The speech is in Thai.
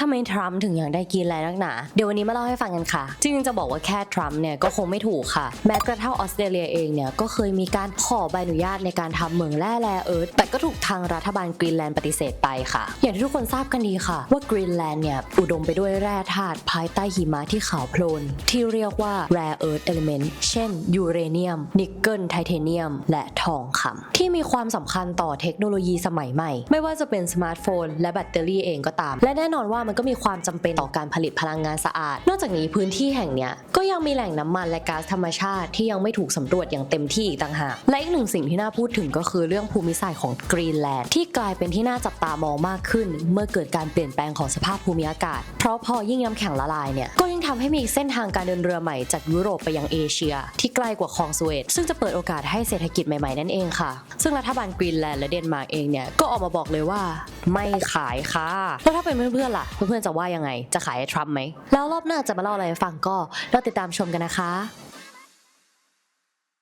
ทำไมทรัมป์ถึงอยากได้กรีนแลนด์นักหนา เดี๋ยววันนี้มาเล่าให้ฟังกันค่ะ จริงๆจะบอกว่าแค่ทรัมป์เนี่ยก็คงไม่ถูกค่ะ แม้กระทั่งออสเตรเลียเองเนี่ยก็เคยมีการขอใบอนุญาตในการทำเหมืองแร่แร่เอิร์ธแต่ก็ถูกทางรัฐบาลกรีนแลนด์ปฏิเสธไปค่ะ อย่างที่ทุกคนทราบกันดีค่ะ ว่ากรีนแลนด์เนี่ยอุดมไปด้วยแร่ธาตุภายใต้หิมะที่ขาวโพลน ที่เรียกว่า rare earth element เช่นยูเรเนียมนิกเกิลไทเทเนียม และทองคำที่มีความสำคัญต่อเทคโนโลยีสมัยใหม่ ไม่ว่าจะเป็นสมาร์ทโฟน และแบตเตอรี่เองก็ตาม และแน่นอนว่ามันก็มีความจำเป็นต่อการผลิตพลังงานสะอาด นอกจากนี้พื้นที่แห่งเนี้ย ยังมีแหล่งน้ำมันและก๊าซธรรมชาติที่ยังไม่ถูกสำรวจอย่างเต็มที่อีกต่างหาก และอีกหนึ่งสิ่งที่น่าพูดถึงก็คือเรื่องภูมิศาสตร์ของกรีนแลนด์ที่กลายเป็นที่น่าจับตามองมากขึ้น เมื่อเกิดการเปลี่ยนแปลงของสภาพภูมิอากาศ เพราะพอยิ่งน้ำแข็งละลายเนี่ยก็ยิ่งทำให้มีเส้นทางการเดินเรือใหม่จากยุโรปไปยังเอเชีย ที่ใกล้กว่าคลองสุเอตซึ่งจะเปิดโอกาสให้เศรษฐกิจใหม่ๆนั่นเองค่ะ ซึ่งรัฐบาลกรีนแลนด์และเดนมาร์กเองเนี่ยก็ออกมาบอกเลยว่าไม่ขายค่ะ แล้วถ้าเป็นเพื่อนๆล่ะ เพื่อนๆจะว่ายังไง จะขายให้ทรัมป์ไหม แล้วรอบหน้าจะมาเล่าอะไรให้ฟังก็รอติดตามชมกันนะคะ